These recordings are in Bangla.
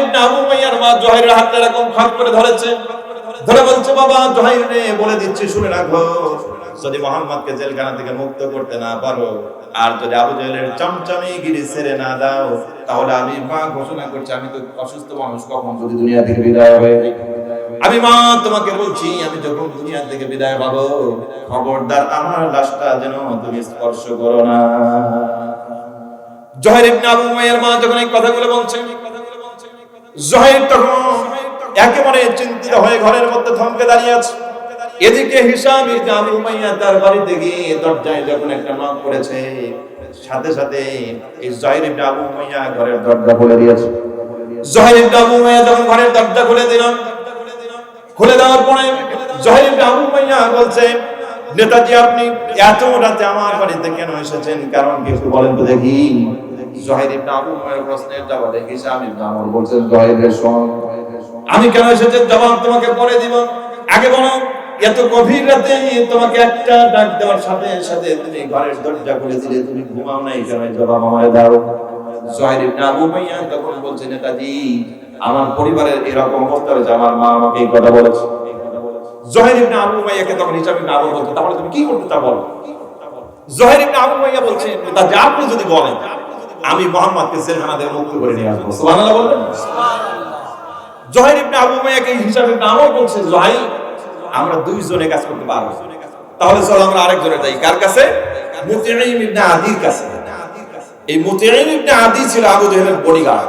ইবনে আবু মাইয়ার মা এরকম ফাঁক করে ধরেছে। ধরে বলছে, বাবা রে, বলে দিচ্ছি, শুনে রাখো। যদি মোহাম্মদকে জেলখানা থেকে মুক্ত করতে না পারো, আর যদি আবু গিরি ছেড়ে না দাও, তাহলে আমি মা ঘোষণা করছি, আমি তো অসুস্থ মানুষ, কখন যদি দুনিয়া থেকে বিদায় হয়ে আমি মা তোমাকে বলছি, আমি যখন দুনিয়া থেকে বিদায় পাবো, খবরদার আমার লাশটা যেন তুমি স্পর্শ করো না। জহের ইবনে আবু মাইয়ার মা যখন এই কথাগুলো বলছে জহের তখন একেবারে চিন্তিত হয়ে ঘরের মধ্যে থমকে দাঁড়িয়ে আছে। এদিকে হিসাব ইবনে আবু মাইয়া তার বাড়িতে গিয়ে দরজায় যখন একটা নক করেছে সাথে সাথে এই জহের ইবনে আবু মাইয়া ঘরের দরজা খুলে দিয়েছে। জহের ইবনে আবু মাইয়া যখন ঘরের দরজা খুলে দিল, খুলে দেওয়ার পরে জহের ইবনে আবু মাইয়া বলছে, নেতাজি, আপনি এত রাতে আমার বাড়িতে কেন এসেছেন? কারণ কিছু বলেন তো দেখি। জহের ইবনে আবু প্রশ্নের জবাবে হিসাব ইবনে আমর বলছেন জহেরের শোন। আমি কেন এসেছি জবাব তোমাকে পরে দিব? আগে বলো এত গভীর রাতে তোমাকে একটা ডাক দেওয়ার সাথে সাথে তুমি ঘরের দরজা খুলে দিলে তুমি ঘুমাও নাই কেন? এই জবাব আমায় দাও। জহের ইবনে আবু মাইয়া তখন বলছে নেতাজি আমার পরিবারের এরকম অবস্থা হয়েছে আমার মা আমাকে এই কথা বলেছে। জহের ইবনে আবু মাইয়াকে তখন হিসাব ইবনে আবু বলতো তাহলে তুমি কি করতে তা বলো? জহের ইবনে আবু মাইয়া বলছে নেতাজি আপনি যদি বলেন। আমি মোহাম্মদকে জেলখানা থেকে মুক্ত করে নিয়ে আসব। সুবহানাল্লাহ বলবেন? জহের ইবনে আবু মাইয়াকে হিসাব আমর বলছে জহাই আমরা দুইজনে কাজ করতে পারব। তাহলে চলো আমরা আরেকজনের যাই। কার কাছে? মুতিঈম ইবনে আদির কাছে। এই মুতিঈম ইবনে আদি ছিল আবু জাহেলের বডিগার্ড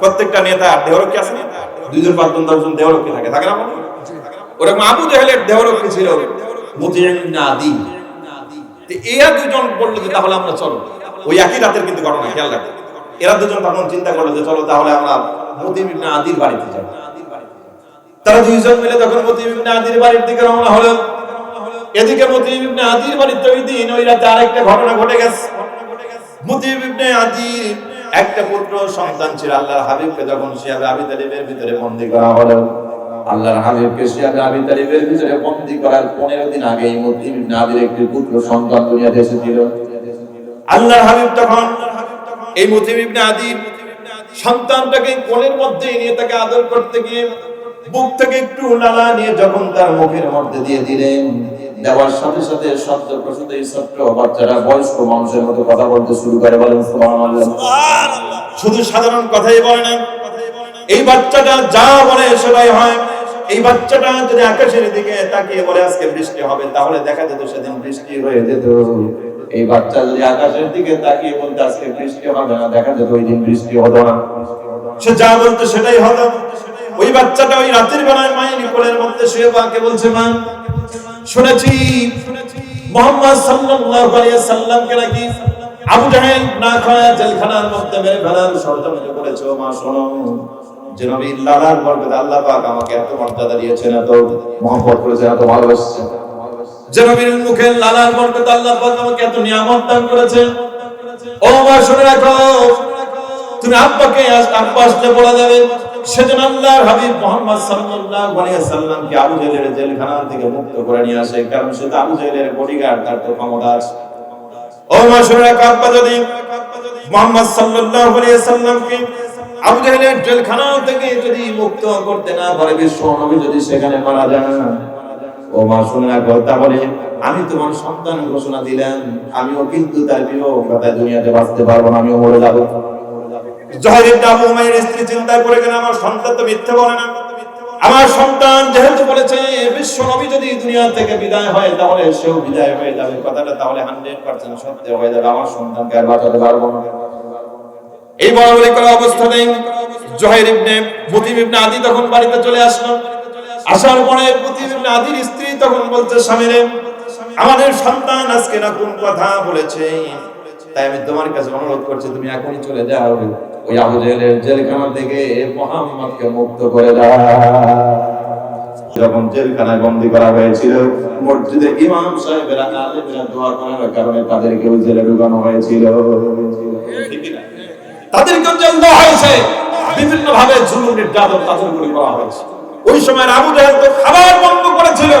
প্রত্যেকটা নেতা দেহরক্ষী আছে না? দুইজন পাঁচজন দশজন দেহরক্ষী থাকে। থাকে না ওরকম আবু জাহেলের দেহরক্ষী ছিল মুতিঈম ইবনে আদি। এরা দুজন বলল যে তাহলে আমরা চলো। ওই একই রাতের কিন্তু ঘটনা, খেয়াল রাখো এরা দুজন তখন চিন্তা করল যে চলো তাহলে আমরা মুতিঈম ইবনে আদির বাড়িতে যাই। তারা দুইজন মিলে তখন মুতিঈম ইবনে আদির বাড়ির দিকে রওনা হলো। এদিকে মুতিঈম ইবনে আদির বাড়িতে ওই দিন, ওই রাতে আরেকটা ঘটনা ঘটে গেছে। ইবনে আদির একটা পুত্র সন্তান ছিল, আল্লাহর হাবিবকে যখন শিয়াবে আবি তালিবের ভিতরে বন্দী করা হলো। আল্লাহর হাবিবকে শিয়াবে আবি তালিবের ভিতরে বন্দী করার পনেরো দিন আগে এই মুতিঈম ইবনে আদির একটি পুত্র সন্তান দুনিয়াতে এসেছিল। আল্লাহর হাবিব তখন এই মুতিঈম ইবনে আদির সন্তানটাকে কোলের মধ্যে নিয়ে তাকে আদর করতে গিয়ে বুক থেকে একটু লালা নিয়ে যখন তার মুখের মধ্যে দিয়ে দিলেন, দেওয়ার সাথে সাথে শব্দ প্রসূত এই ছোট্ট বাচ্চারা বয়স্ক মানুষের মতো কথা বলতে শুরু করে, বলেন শুধু সাধারণ কথাই বলে না, এই বাচ্চাটা যা বলে সেটাই হয়। এই বাচ্চাটা যদি আকাশের দিকে তাকিয়ে বলে আজকে বৃষ্টি হবে, তাহলে দেখা যেত সেদিন বৃষ্টি হয়ে যেত। এই বাচ্চা যদি আকাশের দিকে তাকিয়ে বলতে আজকে বৃষ্টি হবে না, দেখা যেত ওই দিন বৃষ্টি হতো না। সে যা বলতো সেটাই হতো ওই বাচ্চাটা ওই রাতের বেলায় মায়ের কোলের মধ্যে শুয়ে মাকে বলছে, মা, শুনেছি মোহাম্মদ সাল্লাল্লাহু আলাইহি সাল্লামকে নাকি আবু জাহেল না খায় জেলখানার মধ্যে মেরে ফেলার ষড়যন্ত্র করেছে। ও মা, শোনো, যে নবীর লালার বরকতে আল্লাহ পাক আমাকে এত মর্যাদা দিয়েছেন, এত মহব্বত করেছেন, এত ভালোবাসছেন। যে মুখে লালার বরকতে আল্লাহ পাক আমাকে এত নিয়ামত দান করেছেন ও মা, শুনে রাখো, তুমি আব্বাকে আব্বা আসলে বলা যাবে, সেজন্য আল্লাহর হাবিব মোহাম্মদ সাল্লাল্লাহু আলাইহি সাল্লামকে আবু জাহেলের জেলখানা থেকে মুক্ত করে নিয়ে আসে, কারণ সে আবু জাহেলের বডিগার্ড তার তো ক্ষমতা ও মা, শুনে রাখো, আব্বা যদি মোহাম্মদ সাল্লাল্লাহু আলাইহি সাল্লামকে আবু জাহেলের জেলখানা থেকে যদি মুক্ত করতে না পারে বিশ্ব নবী যদি সেখানে মারা যান। ও মা শুনে রাখো তাহলে আমি তোমার সন্তান ঘোষণা দিলাম। আমিও কিন্তু তার কথায় দুনিয়াতে বাঁচতে পারব না, আমিও মরে যাব। বলে কথাটা তাহলে আমার সন্তানকে এই বড় করা অবস্থাতেই জহের ইবনে মুতিম ইবনে আদি তখন বাড়িতে চলে আসলো। আসার পরে আদির স্ত্রী তখন বলছে স্বামীরে আমাদের সন্তান আজকে না কোন কথা বলেছে? তাই আমি তোমার কাছে অনুরোধ করছি, তুমি এখনই চলে যাও। ওই আবু জেলের জেলখানা থেকে মোহাম্মদকে মুক্ত করে দাও। যখন জেলখানায় বন্দী করা হয়েছিল, মসজিদে ইমাম সাহেবেরা আলেমেরা দোয়া করার কারণে তাদেরকে ওই জেলে ঢুকানো হয়েছিল। তাদেরকে জেল দেওয়া হয়েছে। বিভিন্ন ভাবে জুলুম, নির্যাতন তাদের উপরে করা হয়েছে। ওই সময় আবু জাহেল তো খাবার বন্ধ করেছিল।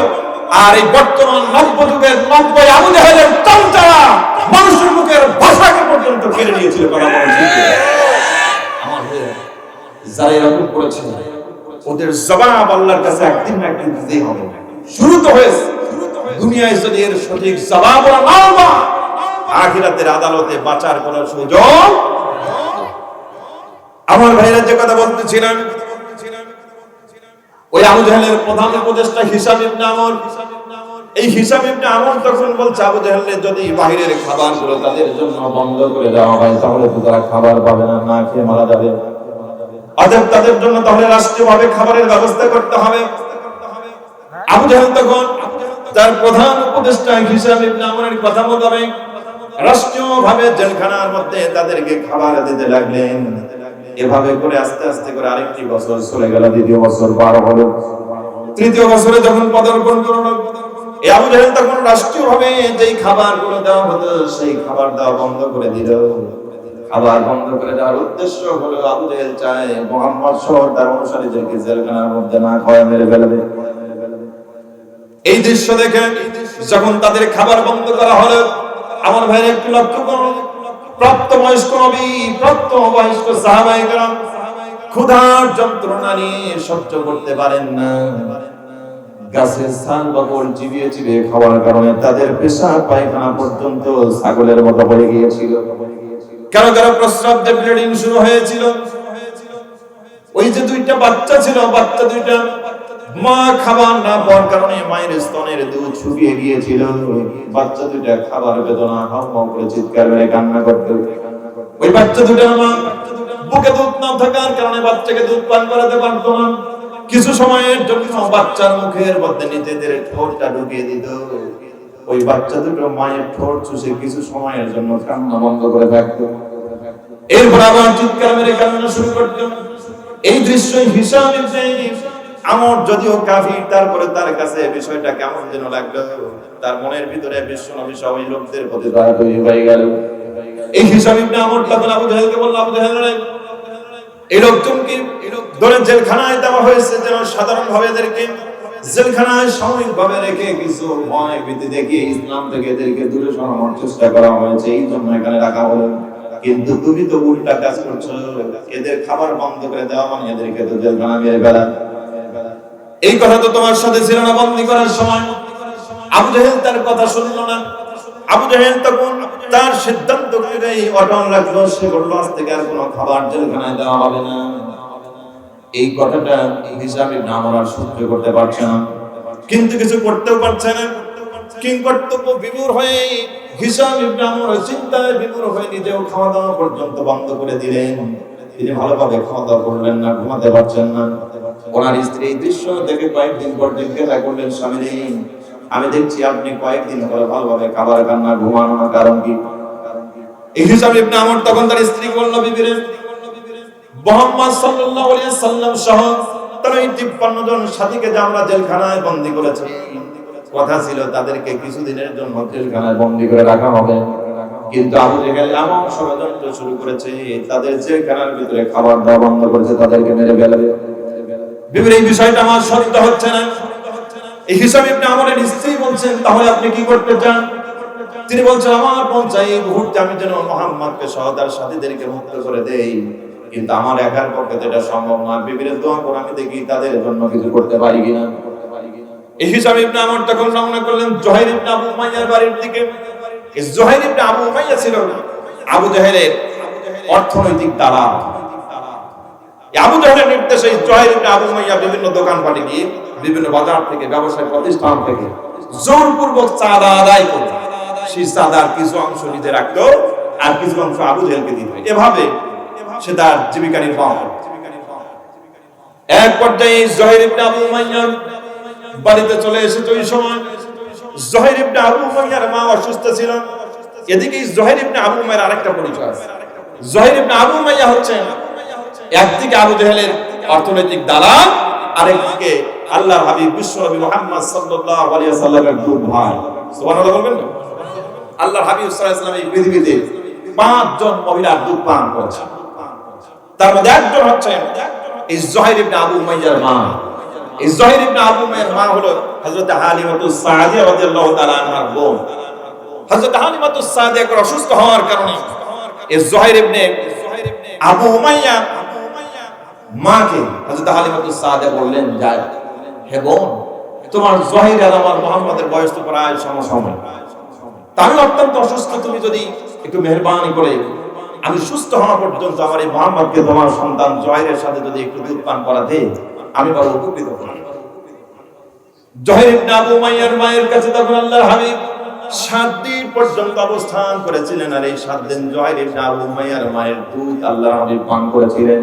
আর এই বর্তমান নব্য যুগের নব্বই আবু জাহেলের চমচারা মানুষের মুখের ভাষাকে পর্যন্ত কেড়ে নিয়েছিল যারা এরকম করেছে, ওদের জবাব আল্লাহর কাছে একদিন না একদিন হবে। শুরু তো হয়েছে। দুনিয়ায় যদি এর সঠিক জবাব আখিরাতের আদালতে বাঁচার কোন সুযোগ আমার ভাইরা যে কথা বলতেছিলাম ওই আবু জাহেলের প্রধান উপদেষ্টা হিসাব ইবনে আমর। এই হিসাব ইবনে আমর তখন বলছে, আবু জাহেলের যদি বাইরের খাবারগুলো তাদের জন্য বন্ধ করে দেওয়া হয়, তাহলে তো তারা খাবার পাবে না না খেয়ে মারা যাবে। অতএব তাদের জন্য তাহলে রাষ্ট্রীয়ভাবে খাবারের ব্যবস্থা করতে হবে। আবু জাহেল তখন তার প্রধান উপদেষ্টা হিসাব ইবনে আমরের কথা মোতাবেক রাষ্ট্রীয়ভাবে জেলখানার মধ্যে তাদেরকে খাবার দিতে লাগলেন। এভাবে করে আস্তে আস্তে করে আরেকটি বছর চলে গেল, দ্বিতীয় বছর পার হলো। তৃতীয় বছরে যখন পদার্পণ করল উদ্দেশ্য হলো চায় না মেরে এই দৃশ্য দেখে যখন তাদের খাবার বন্ধ করা হলো, আমার ভাইরা একটু লক্ষ্য করুন। প্রাপ্তবয়স্ক নবী, প্রাপ্তবয়স্ক সাহাবায়ে কেরাম ক্ষুধার যন্ত্রণা নিয়ে সহ্য করতে পারেন না। গাছের স্থান বকল চিবিয়ে চিবিয়ে খাওয়ার কারণে তাদের পেশা পায়খানা পর্যন্ত ছাগলের মতো হয়ে গিয়েছিল। কারও কারও প্রস্রাব ব্লিডিং শুরু হয়েছিল? ওই যে দুইটা বাচ্চা ছিল, বাচ্চা দুইটা মা খাবার না পাওয়ার কারণে মায়ের স্তনের দুধ শুকিয়ে গিয়েছিল। বাচ্চা দুইটা খাবার বেদনা করে চিৎকার করে কান্না করতে। ওই বাচ্চা দুটার মা বুকে দুধ না থাকার কারণে বাচ্চাকে দুধ পান করাতে না। কিছু সময়ের জন্য বাচ্চার মুখের মধ্যে নিজেদের ঠোঁটটা ঢুকিয়ে দিত। ওই বাচ্চা দুটো মায়ের ঠোঁট চুষে কিছু সময়ের জন্য কান্না বন্ধ করে থাকতো। এরপর আবার চিৎকার মেরে কান্না শুরু করতো। এই দৃশ্য হিসাব আমার যদিও কাফির, তারপরে তার কাছে বিষয়টা কেমন যেন লাগল, তার মনের ভিতরে বিশ্ব নবী সব লোকদের প্রতি দয়া হয়ে গেল। এই হিসাব ইবনে আমর তখন আবু জাহেলকে বলল, আবু জাহেল এই লোকজনকে ধরে জেলখানায় দেওয়া হয়েছে যেন সাধারণ ভাবে এদেরকে জেলখানায় সাময়িক ভাবে রেখে কিছু ভয় ভীতি দেখিয়ে ইসলাম থেকে এদেরকে দূরে সরানোর চেষ্টা করা হয়েছে। এই জন্য এখানে রাখা হলো। কিন্তু তুমি তো উল্টা কাজ করছ, এদের খাবার বন্ধ করে দেওয়া মানে এদেরকে তো জেলখানা মেরে ফেলা। এই কথা তো তোমার সাথে ছিল না, বন্দি করার সময়। আবু জাহেল তার কথা শুনলো না। আবু জাহেল তখন তার সিদ্ধান্ত অনুযায়ী অটল রাখল। সে বলল, আজ থেকে আর কোনো খাবার জেলখানায় দেওয়া হবে না। এই কথাটা হিসাবে না আর সহ্য করতে পারছে না। কিন্তু কিছু করতেও পারছে না। কিং কর্তব্য বিমূর হয়ে হিসাব ইবনে আমর চিন্তায় বিমূর হয়ে নিজেও খাওয়া দাওয়া পর্যন্ত বন্ধ করে দিলেন। তিনি ভালোভাবে খাওয়া দাওয়া করলেন না, ঘুমাতে পারছেন না। ওনার স্ত্রী দৃশ্য দেখে কয়েকদিন পর জিজ্ঞাসা করলেন স্বামী আমি দেখছি আপনি কয়েকদিন ধরে ভালোভাবে খাবার খান্না ঘুমানো না, কারণ কি? এই হিসাবে ইবনে আমর তখন তার স্ত্রী বলল, বিবিরে মোহাম্মদ সাল্লাল্লাহু আলাইহি সাল্লাম সহ তার এই 53 জন সাথীকে যে আমরা জেলখানায় বন্দী করেছি, কথা ছিল তাদেরকে বন্দী করে রাখা কিন্তু শুরু করেছে, তাদের জেলখানার ভিতরে খাবার দেওয়া বন্ধ করেছে, তাদেরকে মেরে ফেলবে এই বিষয়টা আমার হচ্ছে না। এই বলছেন, তাহলে আপনি কি করতে চান? তিনি বলছেন, আমার এই মুহূর্তে আমি যেন মোহাম্মদকে সহ তার সাথীদেরকে মুক্ত করে দেই। কিন্তু আমার একার পক্ষে তো এটা সম্ভব দোয়া করে আমি দেখি তাদের জন্য কিছু করতে পারি কিনা। এই হিসাবে ইবনে আমর তখন রওনা করলেন ইবনে আবু উমাইয়ার বাড়ির দিকে। জোহাইর ইবনে আবু উমাইয়া ছিল আবু জাহেলের অর্থনৈতিক দালাল। আবু জাহেলের নির্দেশে এই আবু উমাইয়া বিভিন্ন দোকানপাটে গিয়ে বিভিন্ন বাজার থেকে, ব্যবসায়িক প্রতিষ্ঠান থেকে জোরপূর্বক চাঁদা আদায় করত সেই চাঁদার কিছু অংশ নিজে রাখতো আর কিছু অংশ আবু জাহেলকে দিত এভাবে সে তার জীবিকা নির্বাহ এক পর্যায়ে জহির ইবনে আবু উমাইয়া বাড়িতে চলে এসেছে ওই সময়। জহির ইবনে আবু উমাইয়ার মা অসুস্থ ছিল। এদিকে জহির ইবনে আবু উমাইয়ার আরেকটা পরিচয় জহির ইবনে আবু উমাইয়া হচ্ছে একদিকে আবু জাহেলের অর্থনৈতিক দালাল, আরেকদিকে আল্লাহর হাবিব বিশ্বনবী মুহাম্মদ সাল্লাল্লাহু আলাইহি সাল্লামের দুধ ভাই। সুবহানাল্লাহ বলবেন? না আল্লাহর হাবিব সাল্লাল্লাহু আলাইহি এই পৃথিবীতে পাঁচজন মহিলার দুধ পান করেছেন। তার মধ্যে একজন হচ্ছে এই জহির ইবনে আবু উমাইয়ার মা। এই জহির ইবনে আবু উমাইয়ার মা হলো হযরত হালিমাতুস সাদিয়া রাদিয়াল্লাহু তাআলা আনহার বোন। হযরত হালিমাতুস সাদিয়া অসুস্থ হওয়ার কারণে এই জহির ইবনে আবু উমাইয়া মাকে সাদে বললেন যায় হে বোন, তোমার জহির মোহাম্মদের বয়স তো প্রায় সমসময় অত্যন্ত অসুস্থ, তুমি যদি একটু মেহরবানি করে, আমি সুস্থ হওয়া পর্যন্ত আমার এই মোহাম্মদকে তোমার সন্তান জহিরের সাথে যদি একটু দুধ পান আমি উপকৃত জহির ইবনে আবু মায়ের কাছে তখন আল্লাহর হাবিব সাত দিন পর্যন্ত অবস্থান করেছিলেন, আর এই সাত দিন জহির ইবনে আবু মায়ের দুধ আল্লাহর হাবিব পান করেছিলেন।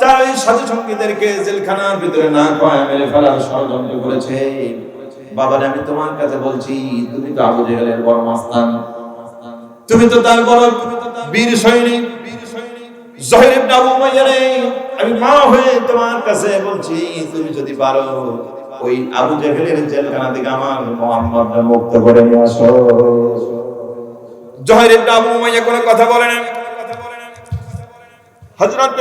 তার ওই সাথী সঙ্গীদেরকে জেলখানার ভিতরে না কয় মেরে ফেলার ষড়যন্ত্র করেছে। বাবারে আমি তোমার কাছে বলছি, তুমি তো আবু জাহেলের বড় মাস্তান। তুমি তো তার বড় বীর সৈনিক। জহির করে নিয়ে আসো। কথা বলে না হযরত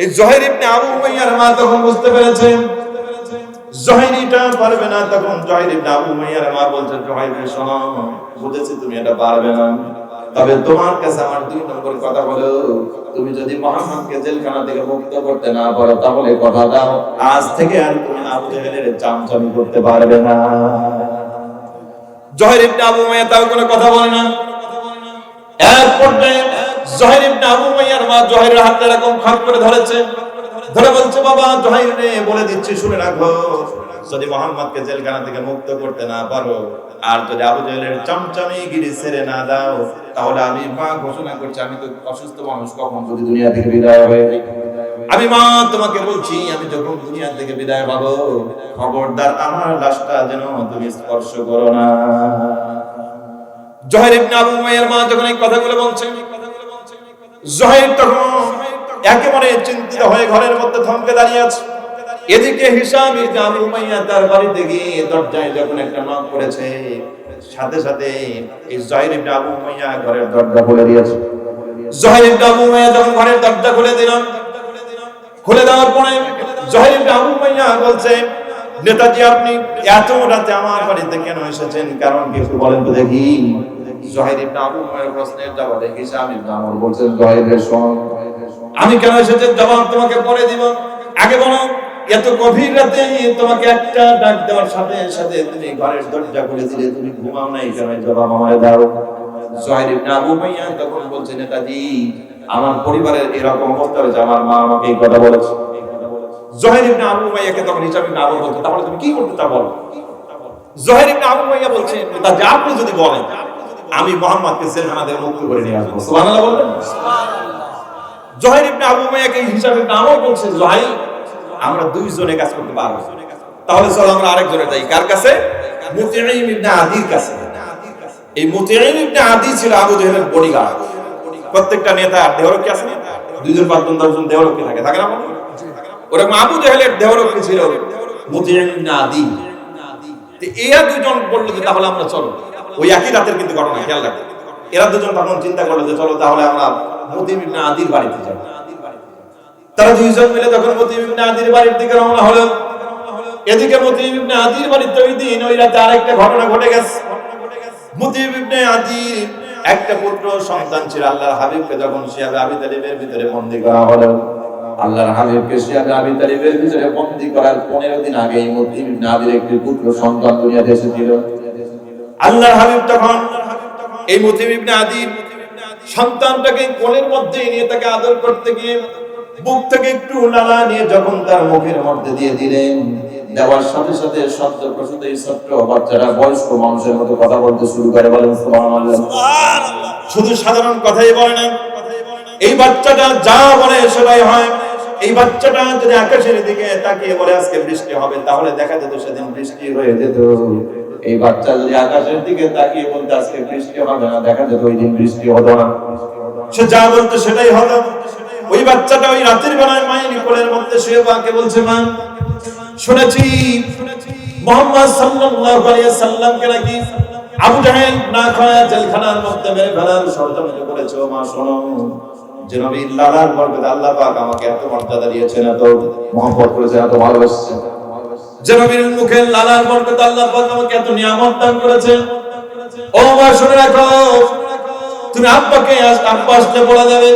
এই জহির ইবনে আবু উমাইয়ার মা বুঝতে পেরেছেন? জহিরিটা পারবে না, তখন জহির ইবনে আবু উমাইয়ার মা বলছে জহির শোনো, বুঝেছি তুমি এটা পারবে না। তবে তোমার কাছে আমার দুই নম্বর কথা হলো, তুমি যদি মোহাম্মদকে জেলখানা থেকে মুক্ত করতে না পারো, তাহলে কথা দাও। আজ থেকে আর তুমি আবু জাহেলের চামচামি করতে পারবে না। জহির ইবনে আবু উমাইয়া তাও কোনো কথা বলে না। এক পর্যায়ে জহির ইবনে আবু উমাইয়ার মা জহিরের হাতটা এরকম খাপ করে ধরেছে। ধরে বলছে, বাবা, জহির রে, বলে দিচ্ছি, শুনে রাখো। যদি মোহাম্মদকে জেলখানা থেকে মুক্ত করতে না পারো, আর যদি আবু জাহেলের চমচমি গিরি ছেড়ে না দাও, তাহলে আমি মা ঘোষণা করছি, আমি তো অসুস্থ মানুষ, কখন যদি দুনিয়া থেকে বিদায় হয়ে আমি মা তোমাকে বলছি, আমি যখন দুনিয়া থেকে বিদায় পাবো খবরদার আমার লাশটা যেন তুমি স্পর্শ করো না। জহের ইবনে আবু উমাইয়ার মা যখন এই কথাগুলো বলছে জহের তখন একেবারে চিন্তিত হয়ে ঘরের মধ্যে থমকে দাঁড়িয়ে আছে। এদিকে হিসাব তার বাড়িতে গিয়ে দরজায় যখন একটা করেছে সাথে সাথে এই জহের ইবনে আবু ঘরের দরজা খুলে দিয়েছে। জহের ইবনে আবু যখন ঘরের দরজা খুলে দিল, খুলে দেওয়ার পরে জহের ইবনে আবু উমাইয়া বলছে, নেতাজি, আপনি এত রাতে আমার বাড়িতে কেন এসেছেন? কারণ কি একটু বলেন তো দেখি। জহের ইবনে আবু উমাইয়ার প্রশ্নের জবাবে হিসাব ইবনে আমর বলছেন জহেরের শোন আমি কেন এসেছি জবাব তোমাকে পরে দিব। আগে বলো এত গভীর রাতে তোমাকে একটা ডাক দেওয়ার সাথে সাথে তুমি ঘরের দরজা খুলে দিলে তুমি ঘুমাও নাই কেন? জবাব আমায় দাও। জহের ইবনে আবু উমাইয়া তখন নেতাজি আমার পরিবারের এরকম অবস্থা হয়েছে আমার মা আমাকে এই কথা বলেছে। জহের ইবনে আবু উমাইয়াকে তখন হিসাব ইবনে আবু বলছে তাহলে তুমি কি করতে তা বলো? জহের ইবনে আবু উমাইয়া বলছে তা যা আপনি যদি বলেন। আমি মোহাম্মদকে জেলখানা থেকে মুক্ত করে নিয়ে আসব। সুবহানাল্লাহ বলবেন? জহের ইবনে আবু উমাইয়াকে হিসাব আমর বলছে জহাই আমরা দুইজনে কাজ করতে পারব। তাহলে চলো আমরা আরেকজনে যাই। কার কাছে? মুতিঈম ইবনে আদির কাছে। এই মুতিঈম ইবনে আদি ছিল আবু জাহেলের বডিগার্ড প্রত্যেকটা নেতা দেহরক্ষী আছে না? দুইজন পাঁচজন দশজন দেহরক্ষী থাকে থাকে না মনে ওরকম আবু জাহেলের দেহরক্ষী ছিল মুতিঈম ইবনে আদি। তো এরা দুজন বলল যে তাহলে আমরা চলো। ওই একই রাতের কিন্তু ঘটনা, খেয়াল রাখো এরা দুজন তখন চিন্তা করল যে চলো তাহলে আমরা মুতিঈম ইবনে আদির বাড়িতে যাই। তারা দুইজন মিলে তখন মুতিঈম ইবনে আদির বাড়ির দিকে রওনা হলো। এদিকে মুতিঈম ইবনে আদির বাড়িতে ওই দিন, ওই রাতে আরেকটা ঘটনা ঘটে গেছে। মুতিঈম ইবনে আদির একটা পুত্র, সন্তান ছিল আল্লাহর হাবিবকে, যখন শিয়াবে আবি তালিবের ভিতরে বন্দী করা হলো। আল্লাহর হাবিবকে শিয়াবে আবি তালিবের ভিতরে বন্দী করার 15 দিন আগে মুতিঈম ইবনে আদির একটি পুত্র, সন্তান দুনিয়াতে এসেছিল। আল্লাহর হাবিব তখন এই মুতিঈম ইবনে আদির সন্তানটাকে কোলের মধ্যে নিয়ে তাকে আদর করতে গিয়ে বুক থেকে একটু লালা নিয়ে যখন তার মুখের মধ্যে দিয়ে দিলেন দেওয়ার সাথে সাথে শব্দ প্রসূত এই ছোট্ট বাচ্চারা বয়স্ক মানুষের মতো কথা বলতে শুরু করে বলেন সুবহানাল্লাহ। শুধু সাধারণ কথাই বলে না এই বাচ্চাটা যা বলে সেটাই হয়। এই বাচ্চাটা যদি আকাশের দিকে তাকিয়ে বলে আজকে বৃষ্টি হবে তাহলে দেখা যেত সেদিন বৃষ্টি হয়ে যেত। এই বাচ্চা যদি আকাশের দিকে তাকিয়ে বলতে আজকে বৃষ্টি হবে না, দেখা যেত ওই দিন বৃষ্টি হতো না। সে যা বলতো সেটাই হতো ওই বাচ্চাটা ওই রাতের বেলায় মায়ের কোলের মধ্যে শুয়ে মাকে বলছে, মা, শুনেছি মোহাম্মদ সাল্লাল্লাহু আলাইহি সাল্লামকে নাকি আবু জাহেল না খায়া জেলখানার মধ্যে মেরে ফেলার করেছে। মা, শোনো, যে লালার আল্লাহ পাক আমাকে এত মর্যাদা দিয়েছেন, এত মহব্বত করেছেন, এত ভালোবাসছেন। যে নবীর মুখে লালার বরকতে আল্লাহ পাক আমাকে এত নিয়ামত দান করেছেন ও মা শুনে রাখো, তুমি আব্বাকে আব্বা আসলে বলা যাবে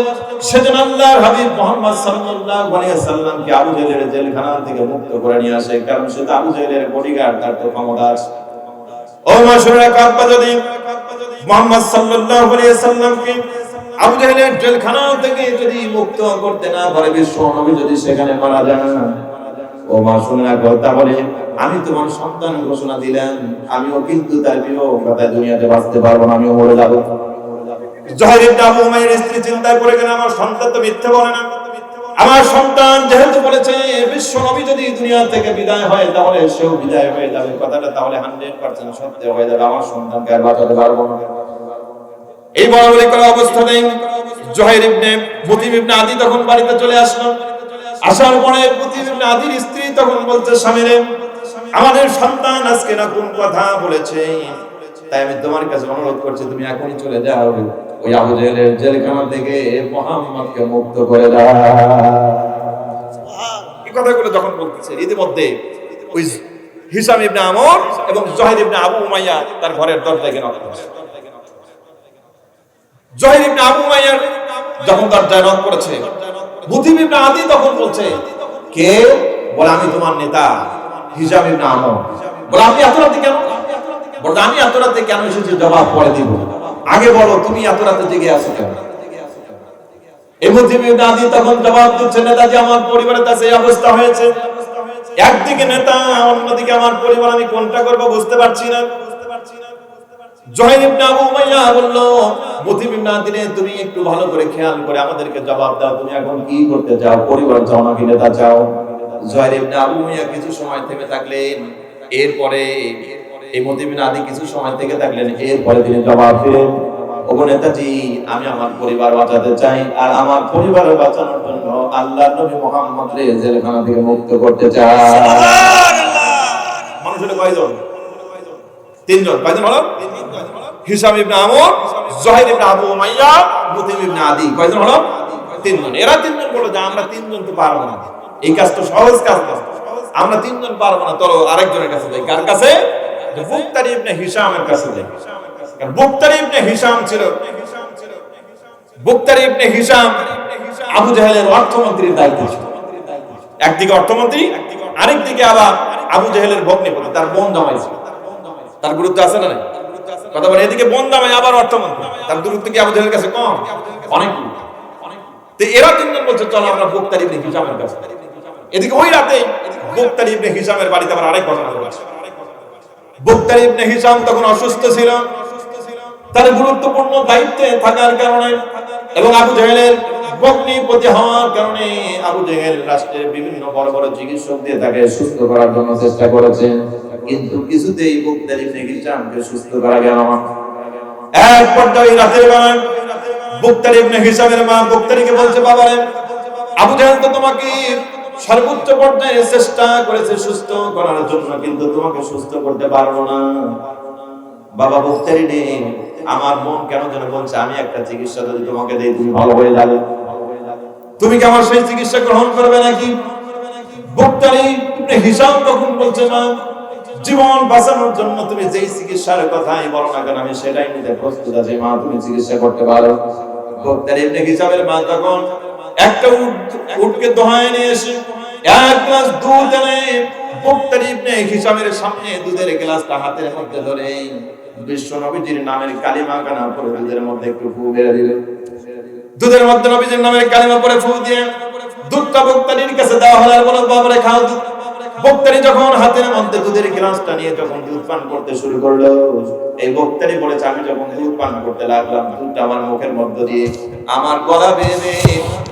সেজন্য আল্লাহর হাবিব মোহাম্মদ সাল্লাল্লাহু আলাইহি সাল্লামকে আবু জেলের জেলখানা থেকে মুক্ত করে নিয়ে আসে, কারণ সে আবু জেলের বডিগার্ড তার তো ক্ষমতা আছে ও মা শুনে রাখো, আব্বা যদি মোহাম্মদ সাল্লাল্লাহু আলাইহি সাল্লামকে আবু জেলের জেলখানা থেকে যদি মুক্ত করতে না পারে বিশ্ব নবী যদি সেখানে মারা যান। ও মা শুনে রাখো তাহলে আমি তোমার সন্তান ঘোষণা দিলাম। আমিও কিন্তু তার বিবাহ কথায় দুনিয়াতে বাঁচতে পারব না, আমিও মরে যাব। স্ত্রী চিন্তা করে আমার সন্তান তো বলে না। আমার সন্তান যেহেতু বলেছে, বিশ্ব নবী যদি দুনিয়া থেকে বিদায় হয়, তাহলে সেও বিদায় হয়ে যাবে। কথাটা তাহলে হান্ড্রেড পার্সেন্ট সত্য হয়ে যাবে। আমার আর বাঁচাতে পারব না। এই বড় অবস্থাতে জহের ইবনে মুতিম ইবনে আদি তখন বাড়িতে চলে আসলো। আসার পরে আদির স্ত্রী তখন বলছে স্বামীরে আমাদের সন্তান আজকে না কোন কথা বলেছে? তাই আমি তোমার কাছে অনুরোধ করছি, তুমি এখনই চলে যাও। ওই আবু জেলের জেলখানা থেকে মোহাম্মদকে মুক্ত করে দাও। এই কথাগুলো যখন বলতেছে, ইতিমধ্যে ওই হিসাম ইবনে আমর এবং জহির ইবনে আবু উমাইয়া তার ঘরের দরজায় গিয়ে নক করেছে। জহির ইবনে আবু উমাইয়ার যখন দরজায় নক করেছে ইবনে আদি তখন বলছে, কে? বলে, আমি তোমার নেতা হিসাম ইবনে আমর। বলে এত রাতে কেন? আমি এত রাতে কেন এসেছি? জবাব দিব। আগে বলো, তুমি এত রাতে জেগে আছো কেন? এই ইবনে আদি তখন জবাব দিচ্ছে, নেতাজি, আমার পরিবারের কাছে এই অবস্থা হয়েছে। একদিকে নেতা, অন্যদিকে আমার পরিবার, আমি কোনটা করব বুঝতে পারছি না। এরপরে তিনি জবাব দিলেন নেতাজি, আমি আমার পরিবার বাঁচাতে চাই, আর আমার পরিবার বাঁচানোর জন্য আল্লাহ নবী মোহাম্মদ জেলখানা থেকে মুক্ত করতে চাই। মানুষ হলো কয়জন? তিনজন। কয়জন Hisham ibn Amr, Zuhair ibn Abu Umayya, Mutim ibn Adi. কয়জন হলো? তিনজন। এরা তিনজন বলল যে আমরা তিনজন তো পারব না। এই কাজ তো সহজ কাজ না। আমরা তিনজন পারব না। চলো আরেকজনের কাছে যাই। কার কাছে? বুকতারি ইবনে হিসামের কাছে যাই। কারণ বুকতারি ইবনে হিসাম ছিল। বুকতারি ইবনে হিসাম আবু জাহেলের অর্থমন্ত্রীর দায়িত্ব ছিল। একদিকে অর্থমন্ত্রী, আরেকদিকে আবার আবু জাহেলের ভগ্নিপতি, তার বোন জামাই ছিল। তার গুরুত্ব আছে না নাই? কথা বলে এদিকে আবার অর্থমন্ত্রী তার দূরত্ব কি আবুদের কাছে কম? অনেক তো এরা তিনজন বলছে চলো আমরা বুকতারি ইবনে হিসামের কাছে এদিকে ওই রাতে বুকতারি ইবনে হিসামের বাড়িতে আবার আরেক ঘটনা ঘটেছে বুকতারি ইবনে হিসাম তখন অসুস্থ ছিল। তার গুরুত্বপূর্ণ দায়িত্বে থাকার কারণে এবং আবু জাহেলের হওয়ার কারণে আবু রাষ্ট্রের বিভিন্ন বড় বড় চিকিৎসক দিয়ে তাকে সুস্থ করার জন্য চেষ্টা করেছেন কিন্তু কিছুতেই সুস্থ করা গেল না। এক পর্যায়ে রাতের হিসামের মা বলছে বাবারে আবু তো তোমাকে সর্বোচ্চ পর্যায়ে চেষ্টা করেছে সুস্থ করার জন্য, কিন্তু তোমাকে সুস্থ করতে পারব না। বাবা বুকতারি নে আমার মন কেন যেন বলছে, আমি একটা চিকিৎসা যদি তোমাকে দেই, তুমি ভালো হয়ে যাবে। তুমি কি আমার সেই চিকিৎসা গ্রহণ করবে নাকি? বুকতারি ইবনে তখন বলছে, মা, জীবন বাঁচানোর জন্য তুমি যেই চিকিৎসার কথাই বলো না কেন, আমি সেটাই নিতে প্রস্তুত আছি। মা, তুমি চিকিৎসা করতে পারো। বুকতারি ইবনে হিসামের মা তখন একটা উট, উটকে দোহায় নিয়ে এসে এক গ্লাস দুধ এনে বুকতারি ইবনে হিসামের সামনে দুধের গ্লাসটা হাতের মধ্যে ধরে বিশ্ব নবীজির নামের কালিমা কানা পরে দুধের মধ্যে একটু ফু বেড়ে দিলেন। দুধের মধ্যে নবীজির নামের কালিমা পরে ফু দিয়ে দুধটা বক্তারির কাছে দেওয়া হলো বলো, বাবারে খাও দুধ। বক্তারি যখন হাতের মধ্যে দুধের গ্লাসটা নিয়ে যখন দুধ পান করতে শুরু করল, এই বক্তারি বলেছে, আমি যখন দুধ পান করতে লাগলাম, দুধটা আমার মুখের মধ্য দিয়ে আমার গলা বেঁধে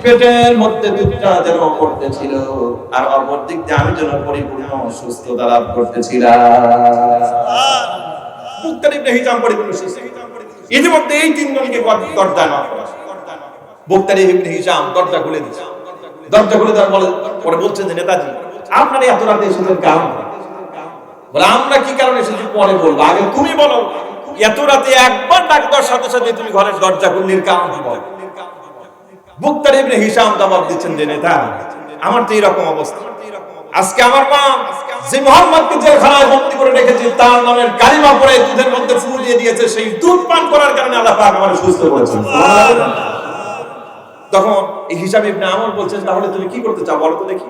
পেটের মধ্যে দুধটা যেন পড়তেছিল আর অপর দিক দিয়ে আমি যেন পরিপূর্ণ সুস্থতা লাভ করতেছিলাম। মুক্তার হিজাম পরিপূর্ণ ইতিমধ্যে এই তিনজনকে দরজা না বক্তারি হিশাম দরজা খুলে দিচ্ছে দরজা খুলে দেওয়ার পরে বলছেন যে, নেতাজি, আপনারা এত রাতে এসেছেন বলে, আমরা কি কারণে এসেছি পরে বলব। আগে তুমি বলো, এত রাতে একবার ডাক দেওয়ার সাথে সাথে তুমি ঘরের দরজা কি হিশাম জবাব দিচ্ছেন যে, নেতা, আমার তো এরকম অবস্থা। আজকে আমার মা যে মোহাম্মদকে করে রেখেছে, তার নামের কালিমা পরে দুধের মধ্যে ফুল দিয়ে দিয়েছে, সেই দুধ পান করার কারণে আল্লাহ পাক আমার সুস্থ তখন এই হিসাব ইবনে আমর বলছেন, তাহলে তুমি কি করতে চাও? বলো তো দেখি।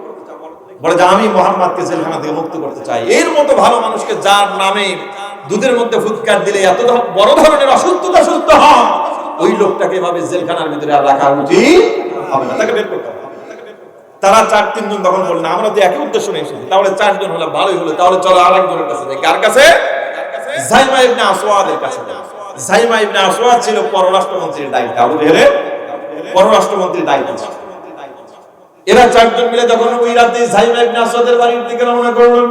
বলে যে, আমি মোহাম্মদকে জেলখানা থেকে মুক্ত করতে চাই। এর মতো ভালো মানুষকে যার নামে দুধের মধ্যে ফুৎকার দিলে এত বড় ধরনের অসুস্থতা সুস্থ হয়, ওই লোকটাকে এভাবে জেলখানার ভিতরে আর রাখা উচিত হবে না। তাকে বের করতে তারা চার তিনজন তখন বললেন, আমরা তো একই উদ্দেশ্য নিয়ে এসেছি, তাহলে চারজন হলে ভালোই হলো। তাহলে চলো আরেকজনের কাছে যাই। কার কাছে? জাইমা ইবনে আসওয়াদের কাছে। জাইমা ইবনে আসওয়াদ ছিল পররাষ্ট্রমন্ত্রীর দায়িত্ব। আবু জেহেলের পররাষ্ট্রমন্ত্রীর দায়িত্ব ছিল এরা চারজন মিলে যখন ওই রাতে জাইমা ইবনে আসওয়াদের বাড়ির দিকে রওনা করলেন,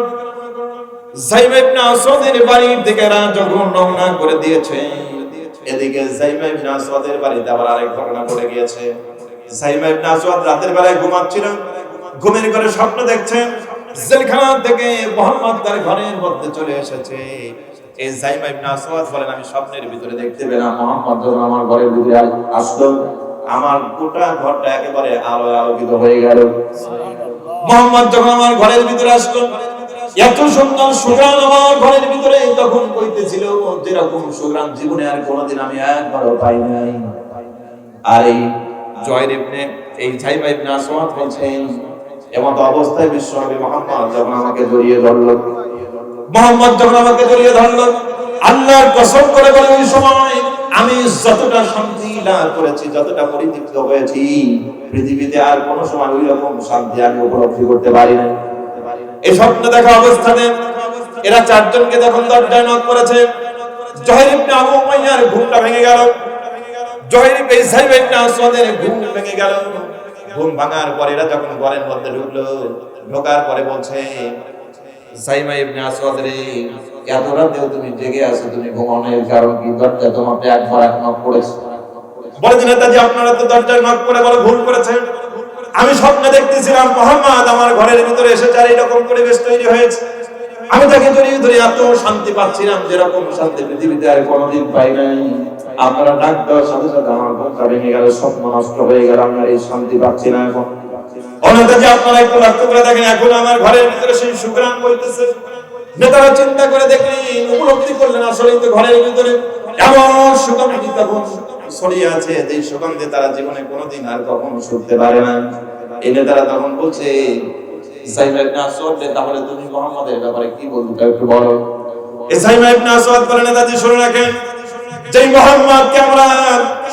জাইমা ইবনে আসওয়াদের বাড়ির দিকে যখন রওনা করে দিয়েছে, এদিকে জাইমা ইবনে আসওয়াদের বাড়িতে আবার আরেক ঘটনা ঘটে গিয়েছে। জাইমা ইবনে আসওয়াদ রাতের বেলায় ঘুমাচ্ছিলেন ঘুমের ঘরে স্বপ্ন দেখছেন জেলখানা থেকে মোহাম্মদ তার ঘরের মধ্যে চলে এসেছে। এই জাইমা ইবনে আসওয়াদ বলেন, আমি স্বপ্নের ভিতরে দেখতে পেলাম, মোহাম্মদ যখন আমার ঘরের ভিতরে আসলো আমার গোটা ঘরটা একেবারে আলো আলোকিত হয়ে গেল। মোহাম্মদ যখন আমার ঘরের ভিতরে আসলো এত সুন্দর সুগ্রাম আমার ঘরের ভিতরে তখন কইতেছিল যেরকম সুগ্রাম জীবনে আর কোনোদিন আমি একবারও পাই নাই। আর এই জয়ের ইবনে এই জাইমা ইবনে আসওয়াদ বলছেন এমত অবস্থায় বিশ্বনবী মোহাম্মদ যখন আমাকে জড়িয়ে ধরলো মোহাম্মদ যখন আমাকে জড়িয়ে ধরলো আল্লাহর কসম করে বলে ওই সময় আমি যতটা শান্তি লাভ করেছি, যতটা পরিতৃপ্ত হয়েছি, পৃথিবীতে আর কোনো সময় ওই রকম শান্তি আমি উপলব্ধি করতে পারি না এই স্বপ্ন দেখা অবস্থাতে এরা চারজনকে যখন দরজায় নক করেছে, জহের ইবনে আবু উমাইয়ার ঘুমটা ভেঙে গেল। জহের ইবনে ইসহাইব ইবনে আসওয়াদের ঘুম ভেঙে গেল। ঘুম ভাঙার পরে এরা যখন ঘরের মধ্যে ঢুকলো, ঢোকার পরে বলছে সাইমা ইবনে এত তুমি জেগে আছো, তুমি ঘুমানোর কারণ কি? দরজা নক করেছে। বলে নেতাজি আপনারা তো নক করে বলে ভুল করেছেন। আমি স্বপ্নে দেখতেছিলাম, মোহাম্মদ আমার ঘরের ভিতরে এসেছে আর এরকম পরিবেশ তৈরি হয়েছে। আমি তাকে জড়িয়ে ধরে এত শান্তি পাচ্ছিলাম, যেরকম শান্তি পৃথিবীতে আর কোনোদিন পাই নাই। আপনারা ডাক দেওয়ার সাথে সাথে আমার ঘুমটা ভেঙে গেল, স্বপ্ন নষ্ট হয়ে গেল, আমরা এই শান্তি পাচ্ছি না এখন। অনেকে আপনারা একটু লক্ষ্য করে দেখেন, এখন আমার ঘরের ভিতরে সেই সুগ্রাম বলতেছে নেতারা চিন্তা করে দেখলেন উপলব্ধি করলেন আসলে তো ঘরের ভিতরে এমন সুগন্ধি তখন ছড়িয়ে আছে যে সুগন্ধে তারা জীবনে কোনোদিন আর কখনো শুনতে পারে না। এই নেতারা তখন বলছে আমরা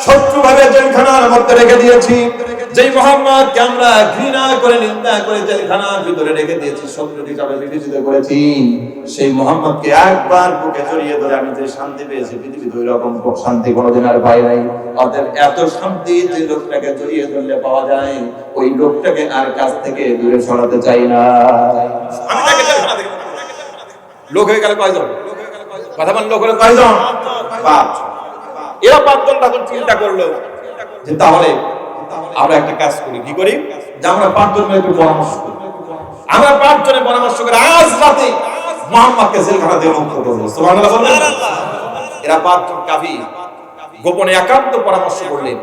শত্রু ভাবে জেলখানার মধ্যে রেখে দিয়েছি যেই মোহাম্মদকে আমরা ঘৃণা করে, নিন্দা করে জেলখানার ভিতরে রেখে দিয়েছি শত্রু হিসাবে বিবেচিত করেছি, সেই মোহাম্মদকে একবার বুকে জড়িয়ে ধরে আমি যে শান্তি পেয়েছি, পৃথিবীতে ওই রকম শান্তি কোনোদিন আর পাই নাই। অতএব এত শান্তি যে লোকটাকে জড়িয়ে ধরলে পাওয়া যায়, ওই লোকটাকে আর কাছ থেকে দূরে সরাতে চাই না। লোক হয়ে গেলে কয়জন? কথা বল, লোক হলে কয়জন? পাঁচ এরা পাঁচজন তখন চিন্তা করল যে তাহলে আমরা একটা কাজ করি, কি করি? যে আমরা পাঁচজন একটু পরামর্শ করি। আমরা পাঁচজনে পরামর্শ করে আজ রাতে মোহাম্মদকে জেলখানা থেকে মুক্ত করব এরা পাঁচজন কাফি। গোপনে একান্ত পরামর্শ করলেন।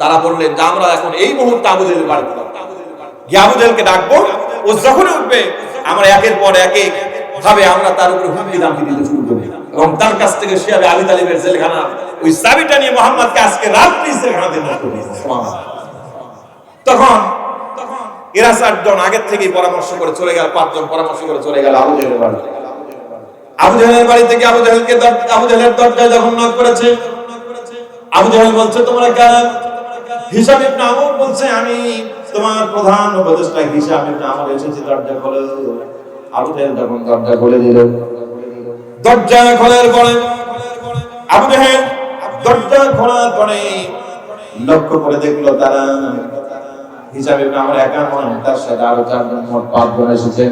তারা বললেন যে আমরা এখন এই মুহূর্তে আবু জেলের বাড়িতে যাব। গিয়ে আবু ডাকবো। ও যখন উঠবে, আমরা একের পর এক ভাবে আমরা তার উপরে হুমকি দামকি দিতে শুরু করি। এবং তার কাছ থেকে সে আলী তালিবের জেলখানা, ওই চাবিটা নিয়ে মোহাম্মদকে আজকে রাত্রি জেলখানাতে মুক্ত। তখন এরা চারজন আগের থেকেই পরামর্শ করে চলে গেল, পাঁচজন পরামর্শ করে চলে গেল আবু জেলের বাড়ি আবু জাহেলের বাড়ি থেকে আবু জাহেলকে আবু জাহেলের দরজায় যখন নক করেছে, আবু জাহেল বলছে, তোমরা কারা হিসাব ইবনে আমর বলছে, আমি তোমার প্রধান উপদেষ্টা হিসাব ইবনে আমর এসেছি দরজা খোলো। আবু জাহেল যখন দরজা খুলে দিল, দরজা খোলার পরে আবু জাহেল দরজা খোলার পরে লক্ষ্য করে দেখল তারা হিসাব আমরা একা নয় তার সাথে আরও চারজন মোট পাঁচজন এসেছে।